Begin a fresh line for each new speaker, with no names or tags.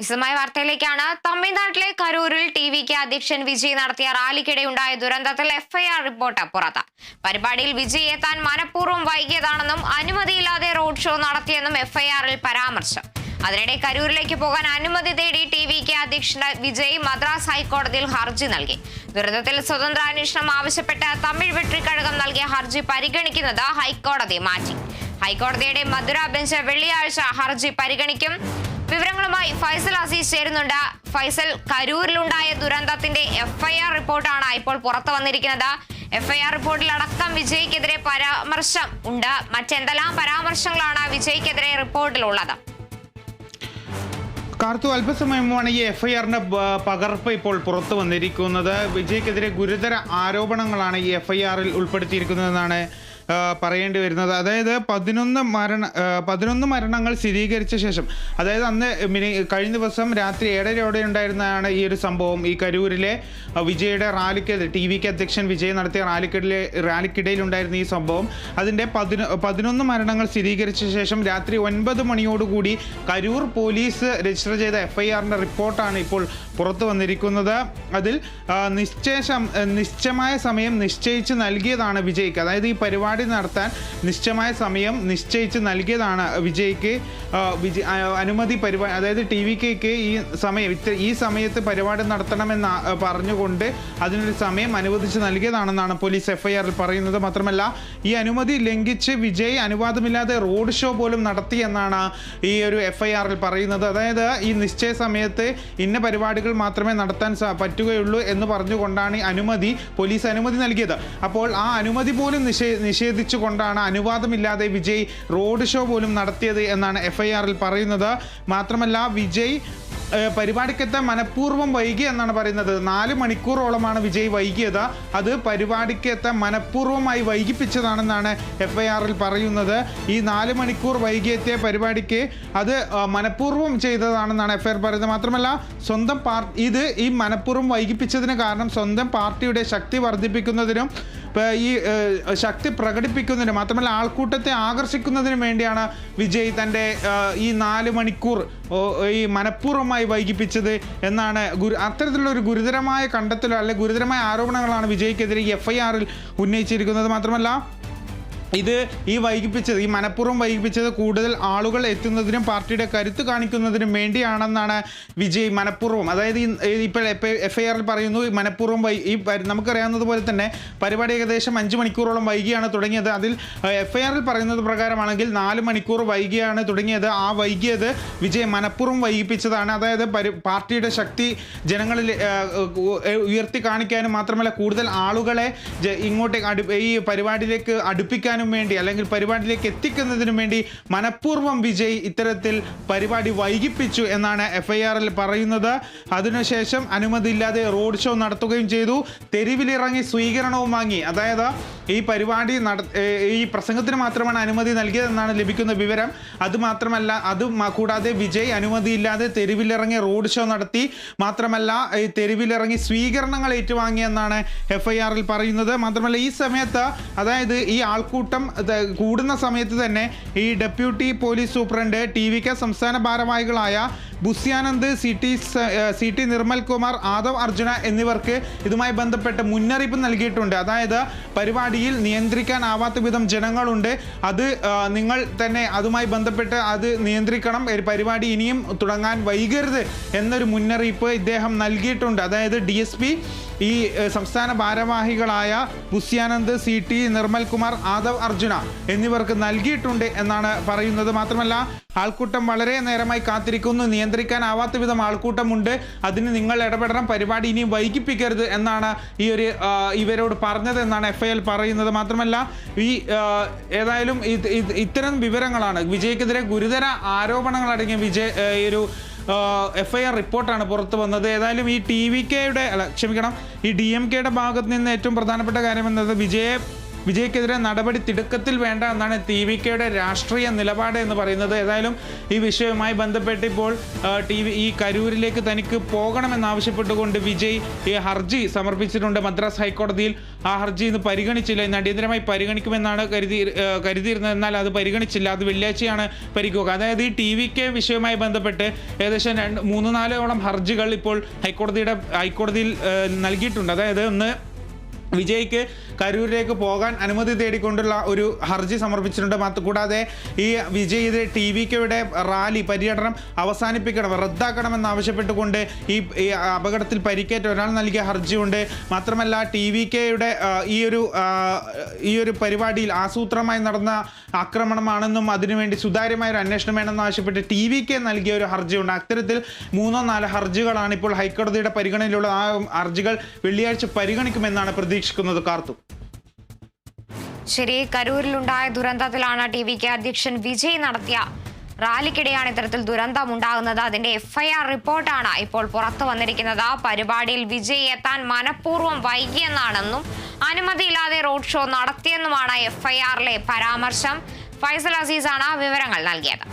വിശദമായ വാർത്തയിലേക്കാണ്. തമിഴ്നാട്ടിലെ കരൂരിൽ T V K അധ്യക്ഷൻ വിജയ് നടത്തിയ റാലിക്കിടെ ഉണ്ടായ ദുരന്തത്തിൽ എഫ്ഐആർ റിപ്പോർട്ട് പുറത്ത് പരിപാടിയിൽ വിജയ് എത്താൻ മനഃപൂർവം വൈകിയതാണെന്നും അനുമതിയില്ലാതെ റോഡ് ഷോ നടത്തിയെന്നും എഫ്ഐആറിൽ പരാമർശം. അതിനിടെ കരൂരിലേക്ക് പോകാൻ അനുമതി തേടി ടി വി കെ അധ്യക്ഷൻ വിജയ് മദ്രാസ് ഹൈക്കോടതിയിൽ ഹർജി നൽകി. ദുരന്തത്തിൽ സ്വതന്ത്ര അന്വേഷണം ആവശ്യപ്പെട്ട് തമിഴ് വെട്ടിക്കഴകം നൽകിയ ഹർജി പരിഗണിക്കുന്നത് ഹൈക്കോടതി മാറ്റി. ഹൈക്കോടതിയുടെ മധുര ബെഞ്ച് വെള്ളിയാഴ്ച ഹർജി പരിഗണിക്കും. വിവരങ്ങളുമായി ഫൈസൽ അസീസ് ചേരുന്നുണ്ട്. ഫൈസൽ കരൂരിലുണ്ടായ ദുരന്തത്തിന്റെ എഫ്ഐആർ റിപ്പോർട്ടാണ് ഇപ്പോൾ പുറത്തു വന്നിരിക്കുന്നത്. എഫ്ഐആർ റിപ്പോർട്ടിൽ അടക്കം വിജയ്ക്കെതിരെ പരാമർശം ഉണ്ട്. മറ്റെന്തെല്ലാം പരാമർശങ്ങളാണ് വിജയ്ക്കെതിരെ റിപ്പോർട്ടിലുള്ളത്?
കാർത്തു അല്പസമയം മുമ്പാണ് ഈ എഫ്ഐആറിന്റെ പകർപ്പ് ഇപ്പോൾ പുറത്തു വന്നിരിക്കുന്നത്. വിജയ്ക്കെതിരെ ഗുരുതര ആരോപണങ്ങളാണ് ഈ എഫ്ഐആറിൽ ഉൾപ്പെടുത്തിയിരിക്കുന്നതെന്നാണ് ആ, പറയേണ്ടി വരുന്നത്. അതായത് പതിനൊന്ന് മരണ പതിനൊന്ന് മരണങ്ങൾ സ്ഥിരീകരിച്ച ശേഷം അതായത് അന്ന് മിനി കഴിഞ്ഞ ദിവസം രാത്രി ഏഴരയോടെ ഉണ്ടായിരുന്നതാണ് ഈ ഒരു സംഭവം. ഈ കരൂരിലെ വിജയുടെ റാലിക്ക് ടി വിക്ക് അധ്യക്ഷൻ വിജയ് നടത്തിയ റാലിക്കിടയിലെ റാലിക്കിടയിൽ ഉണ്ടായിരുന്ന ഈ സംഭവം. അതിന്റെ പതിനൊ പതിനൊന്ന് മരണങ്ങൾ സ്ഥിരീകരിച്ച ശേഷം രാത്രി ഒൻപത് മണിയോടുകൂടി കരൂർ പോലീസ് രജിസ്റ്റർ ചെയ്ത എഫ് ഐ ആറിന്റെ റിപ്പോർട്ടാണ് ഇപ്പോൾ പുറത്തു വന്നിരിക്കുന്നത്. അതിൽ നിശ്ചയ നിശ്ചയമായ സമയം നിശ്ചയിച്ച് നൽകിയതാണ് വിജയ്ക്ക്. അതായത് ഈ പരിപാടി നടത്താൻ നിശ്ചയമായ സമയം നിശ്ചയിച്ച് നൽകിയതാണ് വിജയ്ക്ക് വിജ അനുമതി പരിപാടി അതായത് ടി വി കെക്ക് ഈ സമയം ഇത്ര ഈ സമയത്ത് പരിപാടി നടത്തണമെന്ന് പറഞ്ഞുകൊണ്ട് അതിനൊരു സമയം അനുവദിച്ച് നൽകിയതാണെന്നാണ് പോലീസ് എഫ്ഐആറിൽ പറയുന്നത്. മാത്രമല്ല ഈ അനുമതി ലംഘിച്ച് വിജയ് അനുവാദമില്ലാതെ റോഡ് ഷോ പോലും നടത്തി എന്നാണ് ഈ ഒരു എഫ്ഐആറിൽ പറയുന്നത്. അതായത് ഈ നിശ്ചയ സമയത്ത് ഇന്ന പരിപാടികൾ മാത്രമേ നടത്താൻ പറ്റുകയുള്ളൂ എന്ന് പറഞ്ഞുകൊണ്ടാണ് അനുമതി പോലീസ് അനുമതി നൽകിയത്. അപ്പോൾ ആ അനുമതി പോലും നിഷേ നിഷേധിച്ചുകൊണ്ടാണ് അനുവാദമില്ലാതെ വിജയ് റോഡ് ഷോ പോലും നടത്തിയത് എന്നാണ് എഫ്ഐആറിൽ പറയുന്നത്. മാത്രമല്ല വിജയ് പരിപാടിക്കെത്താൻ മനഃപൂർവം വൈകി എന്നാണ് പറയുന്നത്. നാല് മണിക്കൂറോളമാണ് വിജയ് വൈകിയത്. അത് പരിപാടിക്കെത്താൻ മനഃപൂർവമായി വൈകിപ്പിച്ചതാണെന്നാണ് എഫ് ഐ ആറിൽ പറയുന്നത്. ഈ നാല് മണിക്കൂർ വൈകിയെത്തിയ പരിപാടിക്ക് അത് മനഃപൂർവം ചെയ്തതാണെന്നാണ് എഫ് ഐ ആർ പറയുന്നത്. മാത്രമല്ല സ്വന്തം പാർട്ടി ഇത് ഈ മനഃപൂർവം വൈകിപ്പിച്ചതിന് കാരണം സ്വന്തം പാർട്ടിയുടെ ശക്തി വർദ്ധിപ്പിക്കുന്നതിനും ഈ ശക്തി പ്രകടിപ്പിക്കുന്നതിന് മാത്രമല്ല ആൾക്കൂട്ടത്തെ ആകർഷിക്കുന്നതിന് വേണ്ടിയാണ് വിജയ് തന്റെ ഈ നാല് മണിക്കൂർ ഈ മനഃപൂർവമായി വൈകിപ്പിച്ചത് എന്നാണ് ഗുരു അത്തരത്തിലുള്ള ഒരു ഗുരുതരമായ കണ്ടെത്തലോ അല്ലെ ഗുരുതരമായ ആരോപണങ്ങളാണ് വിജയ്ക്കെതിരെ എഫ് ഐ ആറിൽ ഉന്നയിച്ചിരിക്കുന്നത് മാത്രമല്ല ഇത് ഈ വൈകിപ്പിച്ചത് ഈ മനഃപൂർവം വൈകിപ്പിച്ചത് കൂടുതൽ ആളുകൾ എത്തുന്നതിനും പാർട്ടിയുടെ കരുത്ത് കാണിക്കുന്നതിനും വേണ്ടിയാണെന്നാണ് വിജയ് മനഃപൂർവം. അതായത് ഇപ്പോൾ എഫ് ഐ ആറിൽ പറയുന്നു മനഃപൂർവം വൈ ഈ നമുക്കറിയാവുന്നതുപോലെ നമുക്കറിയാവുന്നത് പോലെ തന്നെ പരിപാടി ഏകദേശം അഞ്ച് മണിക്കൂറോളം വൈകിയാണ് തുടങ്ങിയത്. അതിൽ എഫ് ഐ ആറിൽ പറയുന്നത് പ്രകാരമാണെങ്കിൽ നാല് മണിക്കൂർ വൈകിയാണ് തുടങ്ങിയത്. ആ വൈകിയത് വിജയ് മനഃപൂർവം വൈകിപ്പിച്ചതാണ്. അതായത് പാർട്ടിയുടെ ശക്തി ജനങ്ങളിൽ ഉയർത്തി കാണിക്കാനും മാത്രമല്ല കൂടുതൽ ആളുകളെ ഇങ്ങോട്ടേക്ക് ഈ പരിപാടിയിലേക്ക് അടുപ്പിക്കാനും വേണ്ടി അല്ലെങ്കിൽ പരിപാടിയിലേക്ക് എത്തിക്കുന്നതിനും വേണ്ടി മനഃപൂർവം വിജയ് ഇത്തരത്തിൽ പരിപാടി വൈകിപ്പിച്ചു എന്നാണ് എഫ് ഐ ആറിൽ പറയുന്നത്. അതിനുശേഷം അനുമതിയില്ലാതെ റോഡ് ഷോ നടത്തുകയും ചെയ്തു. തെരുവിലിറങ്ങി സ്വീകരണവും വാങ്ങി. അതായത് ഈ പരിപാടി നട ഈ പ്രസംഗത്തിന് മാത്രമാണ് അനുമതി നൽകിയതെന്നാണ് ലഭിക്കുന്ന വിവരം. അതുമാത്രമല്ല അത് കൂടാതെ വിജയ് അനുമതിയില്ലാതെ തെരുവിലിറങ്ങി റോഡ് ഷോ നടത്തി. മാത്രമല്ല ഈ തെരുവിലിറങ്ങി സ്വീകരണങ്ങൾ ഏറ്റുവാങ്ങിയെന്നാണ് എഫ് ഐ ആറിൽ പറയുന്നത്. മാത്രമല്ല ഈ സമയത്ത് അതായത് ഈ ആൾക്കൂട്ടം ഇത് കൂടുന്ന സമയത്ത് തന്നെ ഈ deputy police superintendent T V K സംസ്ഥാന ഭാരവാഹികളായ ബുസ്യാനന്ദ് സി ടി സ- ടി നിർമ്മൽ കുമാർ ആദവ് അർജുന എന്നിവർക്ക് ഇതുമായി ബന്ധപ്പെട്ട് മുന്നറിയിപ്പ് നൽകിയിട്ടുണ്ട്. അതായത് പരിപാടിയിൽ നിയന്ത്രിക്കാനാവാത്ത വിധം ജനങ്ങളുണ്ട്. അത് നിങ്ങൾ തന്നെ അതുമായി ബന്ധപ്പെട്ട് അത് നിയന്ത്രിക്കണം. പരിപാടി ഇനിയും തുടങ്ങാൻ വൈകരുത് എന്നൊരു മുന്നറിയിപ്പ് ഇദ്ദേഹം നൽകിയിട്ടുണ്ട്. അതായത് ഡി എസ് പി ഈ സംസ്ഥാന ഭാരവാഹികളായ ബുസ്യാനന്ദ് സി ടി നിർമ്മൽ കുമാർ ആദവ് അർജുന എന്നിവർക്ക് നൽകിയിട്ടുണ്ട് എന്നാണ് പറയുന്നത്. മാത്രമല്ല ആൾക്കൂട്ടം വളരെ നേരമായി കാത്തിരിക്കുന്നു. നിയന്ത്രിക്കാനാവാത്ത വിധം ആൾക്കൂട്ടമുണ്ട്. അതിന് നിങ്ങൾ ഇടപെടണം. പരിപാടി ഇനിയും വൈകിപ്പിക്കരുത് എന്നാണ് ഈ ഒരു ഇവരോട് പറഞ്ഞത് എന്നാണ് എഫ് ഐ എൽ പറയുന്നത്. മാത്രമല്ല ഈ ഏതായാലും ഇത് ഇത് ഇത്തരം വിവരങ്ങളാണ്. വിജയ്ക്കെതിരെ ഗുരുതര ആരോപണങ്ങൾ അടങ്ങിയ വിജയ് ഈ ഒരു എഫ് ഐ ആർ റിപ്പോർട്ടാണ് പുറത്തു വന്നത്. ഏതായാലും ഈ ടി വി കെയുടെ അല്ല ക്ഷമിക്കണം ഈ ഡി എം കെയുടെ ഭാഗത്ത് നിന്ന് ഏറ്റവും പ്രധാനപ്പെട്ട കാര്യം എന്നത് വിജയെ വിജയ്ക്കെതിരെ നടപടി തിടുക്കത്തിൽ വേണ്ട എന്നാണ് ടി വി കെയുടെ രാഷ്ട്രീയ നിലപാട് എന്ന് പറയുന്നത്. ഏതായാലും ഈ വിഷയവുമായി ബന്ധപ്പെട്ട് ഇപ്പോൾ ടി വി ഈ കരൂരിലേക്ക് തനിക്ക് പോകണമെന്നാവശ്യപ്പെട്ടുകൊണ്ട് വിജയ് ഈ ഹർജി സമർപ്പിച്ചിട്ടുണ്ട്. മദ്രാസ് ഹൈക്കോടതിയിൽ ആ ഹർജി ഇന്ന് പരിഗണിച്ചില്ല. ഇന്ന് അടിയന്തരമായി പരിഗണിക്കുമെന്നാണ് കരുതി കരുതിയിരുന്നത്. എന്നാൽ അത് പരിഗണിച്ചില്ല. അത് വെള്ളിയാഴ്ചയാണ് പരിഗണിക്കുക. അതായത് ഈ ടി വി കെ വിഷയവുമായി ബന്ധപ്പെട്ട് ഏകദേശം രണ്ട് മൂന്ന് നാലോളം ഹർജികൾ ഇപ്പോൾ ഹൈക്കോടതിയുടെ ഹൈക്കോടതിയിൽ നൽകിയിട്ടുണ്ട്. അതായത് ഒന്ന് വിജയ്ക്ക് കരൂരിലേക്ക് പോകാൻ അനുമതി തേടിക്കൊണ്ടുള്ള ഒരു ഹർജി സമർപ്പിച്ചിട്ടുണ്ട്. കൂടാതെ ഈ വിജയ് ടി വി കെയുടെ റാലി പര്യടനം അവസാനിപ്പിക്കണം റദ്ദാക്കണമെന്ന് ആവശ്യപ്പെട്ടുകൊണ്ട് ഈ അപകടത്തിൽ പരിക്കേറ്റ ഒരാൾ നൽകിയ ഹർജിയുണ്ട്. മാത്രമല്ല ടി വി കെയുടെ ഈ ഒരു ഈ ഒരു പരിപാടിയിൽ ആസൂത്രമായി നടന്ന ആക്രമണമാണെന്നും അതിനുവേണ്ടി സുതാര്യമായ ഒരു അന്വേഷണം വേണമെന്ന് ആവശ്യപ്പെട്ട് ടി വി കെ നൽകിയ ഒരു ഹർജിയുണ്ട്. അത്തരത്തിൽ മൂന്നോ നാലോ ഹർജികളാണ് ഇപ്പോൾ ഹൈക്കോടതിയുടെ പരിഗണനയിലുള്ള ആ ഹർജികൾ വെള്ളിയാഴ്ച പരിഗണിക്കുമെന്നാണ് പ്രതീക്ഷിക്കുന്നത് കാർത്തു.
ശരി കരൂരിലുണ്ടായ ദുരന്തത്തിലാണ് ടി വി കെ അധ്യക്ഷൻ വിജയ് നടത്തിയ റാലിക്കിടെയാണ് ഇത്തരത്തിൽ ദുരന്തം ഉണ്ടാകുന്നത് അതിന്റെ എഫ്ഐആർ റിപ്പോർട്ടാണ് ഇപ്പോൾ പുറത്തു വന്നിരിക്കുന്നത്. പരിപാടിയിൽ വിജയ് എത്താൻ മനഃപൂർവം വൈകിയെന്നാണെന്നും അനുമതിയില്ലാതെ റോഡ് ഷോ നടത്തിയെന്നുമാണ് എഫ്ഐആറിലെ പരാമർശം. ഫൈസൽ അസീസാണ് വിവരങ്ങൾ നൽകിയത്.